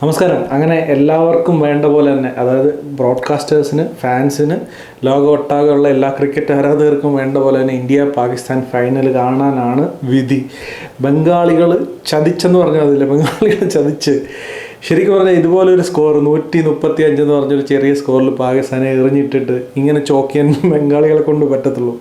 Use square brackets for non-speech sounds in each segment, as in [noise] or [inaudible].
നമസ്കാരം. അങ്ങനെ എല്ലാവർക്കും വേണ്ട പോലെ തന്നെ അതായത് ബ്രോഡ്കാസ്റ്റേഴ്സിന് ഫാൻസിന് ലോകമൊട്ടാകെയുള്ള എല്ലാ ക്രിക്കറ്റ് ആരാധകർക്കും വേണ്ട പോലെ തന്നെ ഇന്ത്യ പാകിസ്ഥാൻ ഫൈനൽ കാണാനാണ് വിധി. ബംഗാളികൾ ചതിച്ചെന്ന് പറഞ്ഞാൽ അതില്ല ബംഗാളികൾ ചതിച്ച്. ശരിക്കും പറഞ്ഞാൽ ഇതുപോലെ ഒരു സ്കോർ നൂറ്റി മുപ്പത്തി അഞ്ച് എന്ന് പറഞ്ഞൊരു ചെറിയ സ്കോറിൽ പാകിസ്ഥാനെ എറിഞ്ഞിട്ടിട്ട് ഇങ്ങനെ ചോക്കിയാൻ ബംഗാളികളെ കൊണ്ട് പറ്റത്തുള്ളൂ.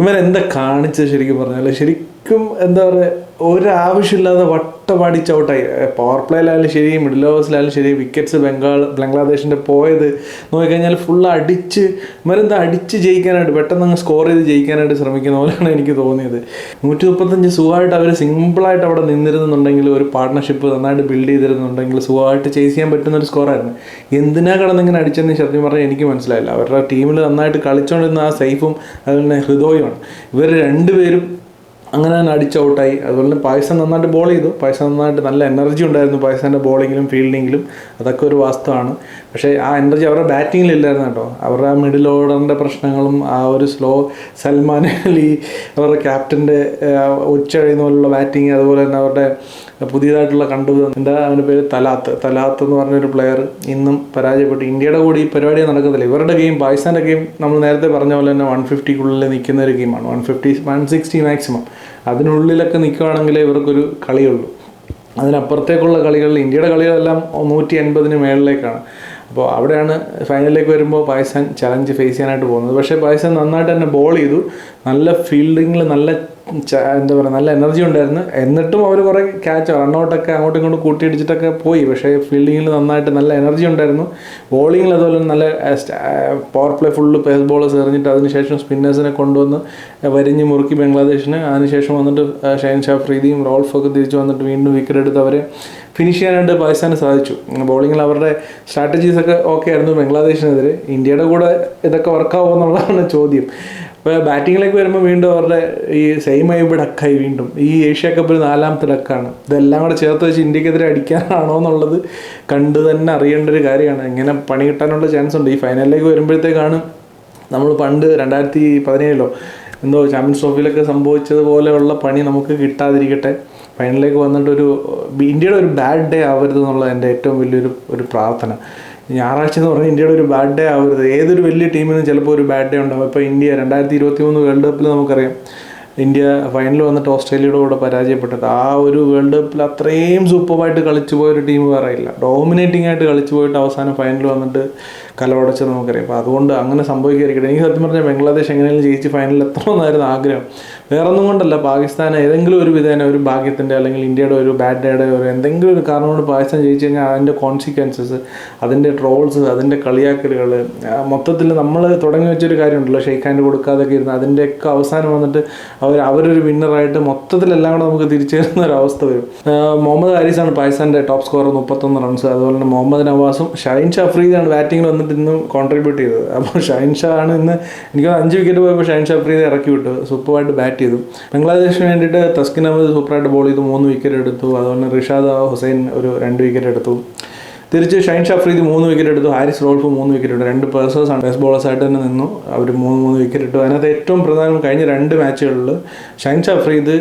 ഇവരെന്താ കാണിച്ചത് ശരിക്കും പറഞ്ഞാൽ? ശരിക്കും എന്താ പറയുക ഒരാവശ്യമില്ലാതെ വട്ടപാടി ചവിട്ടായി പവർ പ്ലേയിലായാലും ശരി മിഡിൽ ഓവേഴ്സിലായാലും ശരി വിക്കറ്റ്സ് ബംഗാൾ ബംഗ്ലാദേശിന്റെ പോയത് നോക്കിക്കഴിഞ്ഞാൽ ഫുൾ അടിച്ച് മരുന്ന് അടിച്ച് ജയിക്കാനായിട്ട് പെട്ടെന്ന് അങ്ങ് സ്കോർ ചെയ്ത് ജയിക്കാനായിട്ട് ശ്രമിക്കുന്ന പോലെയാണ് എനിക്ക് തോന്നിയത്. നൂറ്റി മുപ്പത്തഞ്ച് സുഖമായിട്ട് അവർ സിമ്പിളായിട്ട് അവിടെ നിന്നിരുന്നുണ്ടെങ്കിൽ ഒരു പാർട്ട്ണർഷിപ്പ് നന്നായിട്ട് ബിൽഡ് ചെയ്തിരുന്നുണ്ടെങ്കിൽ സുഖമായിട്ട് ചേസ് ചെയ്യാൻ പറ്റുന്ന ഒരു സ്കോറായിരുന്നു എന്തിനാ കടന്നിങ്ങനെ അടിച്ചെന്ന് ശബ്ദം പറഞ്ഞാൽ എനിക്ക് മനസ്സിലായില്ല. അവരുടെ ടീമിൽ നന്നായിട്ട് കളിച്ചുകൊണ്ടിരുന്ന ആ സൈഫും അതുപോലെ തന്നെ ഹൃദയവുമാണ് ഇവർ രണ്ടുപേരും അങ്ങനെ തന്നെ അടിച്ച് ഔട്ടായി. അതുപോലെ തന്നെ പാകിസ്ഥാൻ നന്നായിട്ട് ബോൾ ചെയ്തു. പാകിസ്ഥാൻ നന്നായിട്ട് നല്ല എനർജി ഉണ്ടായിരുന്നു പാകിസ്ഥാന്റെ ബോളിങ്ങിലും ഫീൽഡിങ്ങിലും അതൊക്കെ ഒരു വാസ്തവമാണ് പക്ഷേ ആ എനർജി അവരുടെ ബാറ്റിങ്ങിലില്ലായിരുന്നു കേട്ടോ. അവരുടെ ആ മിഡിൽ ഓർഡറിന്റെ പ്രശ്നങ്ങളും ആ ഒരു സ്ലോ സൽമാൻ അലി അവരുടെ ക്യാപ്റ്റന്റെ ഉച്ച കഴിയുന്ന പോലുള്ള ബാറ്റിങ് അതുപോലെ തന്നെ അവരുടെ പുതിയതായിട്ടുള്ള കണ്ടു എന്താ അവന്റെ പേര്? തലാത്ത്. തലാത്ത് എന്ന് പറഞ്ഞൊരു പ്ലെയർ ഇന്നും പരാജയപ്പെട്ടു. ഇന്ത്യയുടെ കൂടി ഈ പരിപാടി നടക്കത്തില്ല. ഇവരുടെ ഗെയിം പാകിസ്ഥാന്റെ ഗെയിം നമ്മൾ നേരത്തെ പറഞ്ഞ പോലെ തന്നെ വൺ ഫിഫ്റ്റിക്കുള്ളിൽ നിൽക്കുന്ന ഒരു ഗെയിമാണ് one fifty one sixty maximum അതിനുള്ളിലൊക്കെ നിൽക്കുകയാണെങ്കിലേ ഇവർക്കൊരു കളിയുള്ളൂ. അതിനപ്പുറത്തേക്കുള്ള കളികളിൽ ഇന്ത്യയുടെ കളികളെല്ലാം നൂറ്റി എൺപതിന് മേളിലേക്കാണ്. അപ്പോൾ അവിടെയാണ് ഫൈനലിലേക്ക് വരുമ്പോൾ പാകിസ്ഥാൻ ചലഞ്ച് ഫേസ് ചെയ്യാനായിട്ട് പോകുന്നത്. പക്ഷേ പാകിസ്ഥാൻ നന്നായിട്ട് തന്നെ ബോൾ ചെയ്തു. നല്ല ഫീൽഡിങ്ങിൽ നല്ല എന്താ പറയുക നല്ല എനർജി ഉണ്ടായിരുന്നു. എന്നിട്ടും അവർ കുറേ ക്യാച്ച് റണ്ണൗട്ടൊക്കെ അങ്ങോട്ടും ഇങ്ങോട്ടും കൂട്ടിയിടിച്ചിട്ടൊക്കെ പോയി. പക്ഷേ ഫീൽഡിങ്ങിൽ നന്നായിട്ട് നല്ല എനർജി ഉണ്ടായിരുന്നു. ബോളിങ്ങിൽ അതുപോലെ നല്ല power play full pace bowlers എറിഞ്ഞിട്ട് അതിനുശേഷം സ്പിന്നേഴ്സിനെ കൊണ്ടുവന്ന് വരിഞ്ഞ് മുറുക്കി ബംഗ്ലാദേശിന്. അതിനുശേഷം വന്നിട്ട് ഷൈൻ ഷാ ഫ്രീദിയും റോൾഫൊക്കെ തിരിച്ച് വന്നിട്ട് വീണ്ടും വിക്കറ്റ് എടുത്ത് അവരെ ഫിനിഷ് ചെയ്യാനായിട്ട് പാകിസ്ഥാന് സാധിച്ചു. ബോളിങ്ങിൽ അവരുടെ സ്ട്രാറ്റജീസൊക്കെ ഓക്കെ ആയിരുന്നു ബംഗ്ലാദേശിനെതിരെ. ഇന്ത്യയുടെ കൂടെ ഇതൊക്കെ വർക്കാവുമെന്നുള്ളതാണ് ചോദ്യം. ഇപ്പോൾ ബാറ്റിങ്ങിലേക്ക് വരുമ്പോൾ വീണ്ടും അവരുടെ ഈ സെയിം ഐബ് ഡക്കായി വീണ്ടും. ഈ ഏഷ്യ കപ്പിൽ നാലാമത്തെ ഡക്കാണ്. ഇതെല്ലാം കൂടെ ചേർത്ത് വെച്ച് ഇന്ത്യക്കെതിരെ അടിക്കാനാണോ എന്നുള്ളത് കണ്ട് തന്നെ അറിയേണ്ട ഒരു കാര്യമാണ്. ഇങ്ങനെ പണി കിട്ടാനുള്ള ചാൻസ് ഉണ്ട്. ഈ ഫൈനലിലേക്ക് വരുമ്പോഴത്തേക്കാണ് നമ്മൾ പണ്ട് രണ്ടായിരത്തി പതിനേഴിലോ എന്തോ ചാമ്പ്യൻസ് ട്രോഫിയിലൊക്കെ സംഭവിച്ചതുപോലെയുള്ള പണി നമുക്ക് കിട്ടാതിരിക്കട്ടെ. ഫൈനലിലേക്ക് വന്നിട്ടൊരു ഇന്ത്യയുടെ ഒരു ബാഡ് ഡേ ആവരുത് എന്നുള്ള എന്റെ ഏറ്റവും വലിയൊരു ഒരു പ്രാർത്ഥന. ഞായറാഴ്ച എന്ന് പറഞ്ഞാൽ ഇന്ത്യയുടെ ഒരു ബാഡ് ഡേ ആവരുത്. ഏതൊരു വലിയ ടീമിനും ചിലപ്പോൾ ഒരു ബാഡ് ഡേ ഉണ്ടാവും. ഇപ്പോൾ ഇന്ത്യ രണ്ടായിരത്തി ഇരുപത്തി മൂന്ന് വേൾഡ് കപ്പിൽ നമുക്കറിയാം. ഇന്ത്യ ഫൈനലിൽ വന്നിട്ട് ഓസ്ട്രേലിയയുടെ കൂടെ പരാജയപ്പെട്ടത്. ആ ഒരു വേൾഡ് കപ്പിൽ അത്രയും സൂപ്പറായിട്ട് കളിച്ചു പോയൊരു ടീം പറയില്ല ഡോമിനേറ്റിംഗ് ആയിട്ട് കളിച്ചു പോയിട്ട് അവസാനം ഫൈനലിൽ വന്നിട്ട് കലവടച്ചത് നമുക്കറിയാം. അപ്പോൾ അതുകൊണ്ട് അങ്ങനെ സംഭവിക്കാതിരിക്കട്ടെ. എനിക്ക് സത്യം പറഞ്ഞാൽ ബംഗ്ലാദേശ് എങ്ങനെയും ജയിച്ച് ഫൈനലിൽ എത്തണമെന്നായിരുന്നു ആഗ്രഹം. വേറെ ഒന്നും കൊണ്ടല്ല. പാകിസ്ഥാൻ ഏതെങ്കിലും ഒരു വിധേന ഒരു ഭാഗ്യത്തിന്റെ അല്ലെങ്കിൽ ഇന്ത്യയുടെ ഒരു ബാഡ് ഡേയുടെ ഒരു എന്തെങ്കിലും ഒരു കാരണം കൊണ്ട് പാകിസ്ഥാൻ ജയിച്ചു കഴിഞ്ഞാൽ അതിന്റെ കോൺസിക്വൻസസ് അതിന്റെ ട്രോൾസ് അതിന്റെ കളിയാക്കലുകൾ മൊത്തത്തിൽ നമ്മൾ തുടങ്ങി വെച്ചൊരു കാര്യമുണ്ടല്ലോ. ഷെയ്ഖ് ഹാൻഡ് കൊടുക്കാതൊക്കെ ഇരുന്ന് അതിന്റെയൊക്കെ അവസാനം വന്നിട്ട് അവർ അവരൊരു വിന്നറായിട്ട് മൊത്തത്തിലെല്ലാം കൂടെ നമുക്ക് തിരിച്ചു തരുന്ന ഒരു അവസ്ഥ വരും. മുഹമ്മദ് ഹാരിസാണ് പാകിസ്ഥാന്റെ ടോപ്പ് സ്കോറർ മുപ്പത്തൊന്ന് റൺസ് അതുപോലെ തന്നെ മുഹമ്മദ് നവാസും ഷൈൻ ഷാ അഫ്രീദാണ് ബാറ്റിങ്ങിൽ വന്നിട്ട് ഇന്നും കോൺട്രിബ്യൂട്ട് ചെയ്തത്. അപ്പോൾ ഷൈൻ ഷാ ആണ് ഇന്ന് എനിക്ക് അഞ്ച് വിക്കറ്റ് പോയപ്പോൾ ഷൈൻ ഷാ ഫ്രീദ് ഇറക്കി വിട്ടു. സൂപ്പറായിട്ട് ബാറ്റ് ചെയ്തു. ബംഗ്ലാദേശിന് വേണ്ടിയിട്ട് തസ്കിൻ അഹമ്മദ് സൂപ്പറായിട്ട് ബോൾ ചെയ്തു. മൂന്ന് വിക്കറ്റ് എടുത്തു. അതുപോലെ റിഷാദ് ഹുസൈൻ ഒരു രണ്ട് വിക്കറ്റ് എടുത്തു. തിരിച്ച് ഷൈൻ ഷാഫ്രീദ് മൂന്ന് വിക്കറ്റ് എടുത്തു. ഹാരിസ് റോൾഫ് മൂന്ന് വിക്കറ്റ് എടുത്തു. രണ്ട് പേഴ്സേഴ്സ് ആണ്. ബെസ്റ്റ് ബോളേഴ്സ് ആയിട്ട് തന്നെ നിന്നു. അവർ മൂന്ന് മൂന്ന് വിക്കറ്റ് ഇട്ടു അതിനകത്ത് ഏറ്റവും പ്രധാനം കഴിഞ്ഞ രണ്ട് മാച്ചുകളിൽ ഷൈൻ ഷാഫ്രീദ്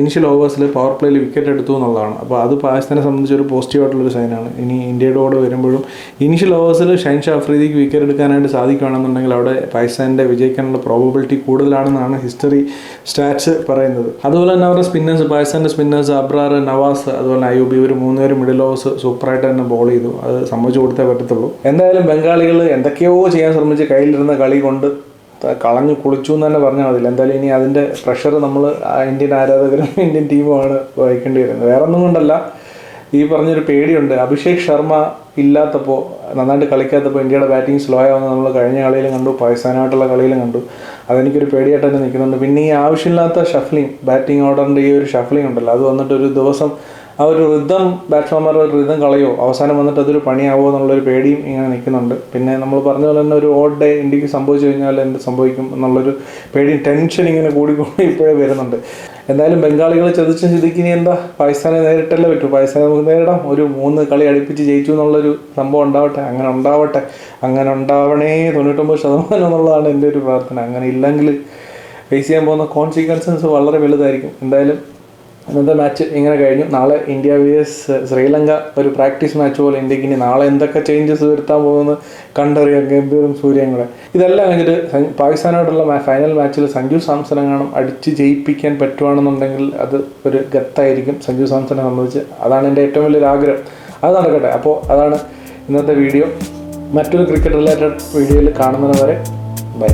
ഇനിഷ്യൽ ഓവേഴ്സിൽ പവർ പ്ലേയിൽ വിക്കറ്റ് എടുത്തു എന്നുള്ളതാണ്. അപ്പോൾ അത് പാകിസ്ഥാനെ സംബന്ധിച്ച് ഒരു പോസിറ്റീവ് ആയിട്ടുള്ളൊരു സൈനാണ് ഇനി ഇന്ത്യയുടെ കൂടെ വരുമ്പോഴും ഇനിഷ്യൽ ഓവേഴ്സിൽ ഷൈൻ ഷാഫ്രീദിക്ക് വിക്കറ്റ് എടുക്കാനായിട്ട് സാധിക്കുകയാണെന്നുണ്ടെങ്കിൽ അവിടെ പാകിസ്ഥാന്റെ വിജയിക്കാനുള്ള പ്രോബബിലിറ്റി കൂടുതലാണെന്നാണ് ഹിസ്റ്ററി സ്റ്റാറ്റ്സ് പറയുന്നത്. അതുപോലെ തന്നെ അവരുടെ സ്പിന്നേഴ്സ് പാകിസ്ഥാന്റെ സ്പിന്നേഴ്സ് അബ്രാർ നവാസ് അതുപോലെ അയൂബി ഇവർ മൂന്നുപേരും മിഡിൽ ഓവേഴ്സ് സൂപ്പറായിട്ട് തന്നെ ബോൾ ചെയ്തു. അത് സമ്മതിച്ചു കൊടുത്തേ പറ്റത്തുള്ളൂ. എന്തായാലും ബംഗാളികൾ എന്തൊക്കെയോ ചെയ്യാൻ ശ്രമിച്ച് കയ്യിലിരുന്ന കളി കൊണ്ട് കളഞ്ഞു കുളിച്ചു എന്ന് തന്നെ പറഞ്ഞാൽ മതില്ല എന്തായാലും ഇനി അതിന്റെ പ്രഷർ നമ്മൾ ഇന്ത്യൻ ആരാധകരും [laughs] ഇന്ത്യൻ ടീമുമാണ് വഹിക്കേണ്ടി വരുന്നത് വേറെ ഒന്നും കൊണ്ടല്ല. ഈ പറഞ്ഞൊരു പേടിയുണ്ട്. അഭിഷേക് ശർമ്മ ഇല്ലാത്തപ്പോൾ നന്നായിട്ട് കളിക്കാത്തപ്പോൾ ഇന്ത്യയുടെ ബാറ്റിംഗ് സ്ലോ ആവുന്ന നമ്മൾ കഴിഞ്ഞ കളിയിലും കണ്ടു. പാകിസ്ഥാനായിട്ടുള്ള കളിയിലും കണ്ടു. അതെനിക്കൊരു പേടിയായിട്ട് തന്നെ നിൽക്കുന്നുണ്ട്. പിന്നെ ഈ ആവശ്യമില്ലാത്ത ഷഫ്ലിംഗ് ബാറ്റിംഗ് ഓർഡറിന്റെ ഈ ഒരു ഷഫ്ലിംഗ് ഉണ്ടല്ലോ. അത് വന്നിട്ട് ഒരു ദിവസം ആ ഒരു ഋതം ബാറ്റ്സ്മാൻമാരുടെ ഒരു ഋതം കളയോ അവസാനം വന്നിട്ട് അതൊരു പണിയാവോ എന്നുള്ളൊരു പേടിയും ഇങ്ങനെ നിൽക്കുന്നുണ്ട്. പിന്നെ നമ്മൾ പറഞ്ഞ പോലെ തന്നെ ഒരു ഓഡ് ഡേ ഇന്ത്യയ്ക്ക് സംഭവിച്ചു കഴിഞ്ഞാൽ എന്ത് സംഭവിക്കും എന്നുള്ളൊരു പേടിയും ടെൻഷൻ ഇങ്ങനെ കൂടിക്കൊണ്ട് കൂടി ഇപ്പോഴേ വരുന്നുണ്ട്. എന്തായാലും ബംഗാളികൾ ചതിച്ച സ്ഥിതിക്ക് ഇനി എന്താ? പാകിസ്ഥാനെ നേരിട്ടല്ലേ പറ്റൂ. പാകിസ്ഥാനെ നമുക്ക് നേരിടാം. ഒരു മൂന്ന് കളി അടുപ്പിച്ച് ജയിച്ചു എന്നുള്ളൊരു സംഭവം ഉണ്ടാവട്ടെ. അങ്ങനെ ഉണ്ടാവട്ടെ. അങ്ങനെ ഉണ്ടാവണേ തൊണ്ണൂറ്റൊമ്പത് ശതമാനം എന്നുള്ളതാണ് എന്റെ ഒരു പ്രാർത്ഥന. അങ്ങനെ ഇല്ലെങ്കിൽ ഫേസ് ചെയ്യാൻ പോകുന്ന കോൺസിക്വൻസസ് വളരെ വലുതായിരിക്കും. എന്തായാലും ഇന്നത്തെ മാച്ച് ഇങ്ങനെ കഴിഞ്ഞു. നാളെ ഇന്ത്യ വി എസ് ശ്രീലങ്ക ഒരു പ്രാക്ടീസ് മാച്ച് പോലെ ഇന്ത്യയ്ക്ക് ഇനി നാളെ എന്തൊക്കെ ചേഞ്ചസ് വരുത്താൻ പോകുമെന്ന് കണ്ടറിയാം ഗംഭീറും സൂര്യയും ഇതെല്ലാം കഴിഞ്ഞിട്ട് പാകിസ്ഥാനോടുള്ള ഫൈനൽ മാച്ചിൽ സഞ്ജു സാംസൺ എങ്ങാനും അടിച്ച് ജയിപ്പിക്കാൻ പറ്റുവാണെന്നുണ്ടെങ്കിൽ അത് ഒരു ഗത്തായിരിക്കും സഞ്ജു സാംസനെ സംബന്ധിച്ച്. അതാണ് എന്റെ ഏറ്റവും വലിയൊരു ആഗ്രഹം. അത് നടക്കട്ടെ. അപ്പോൾ അതാണ് ഇന്നത്തെ വീഡിയോ മറ്റൊരു ക്രിക്കറ്റ് റിലേറ്റഡ് വീഡിയോയിൽ കാണുന്നതിന് വരെ ബൈ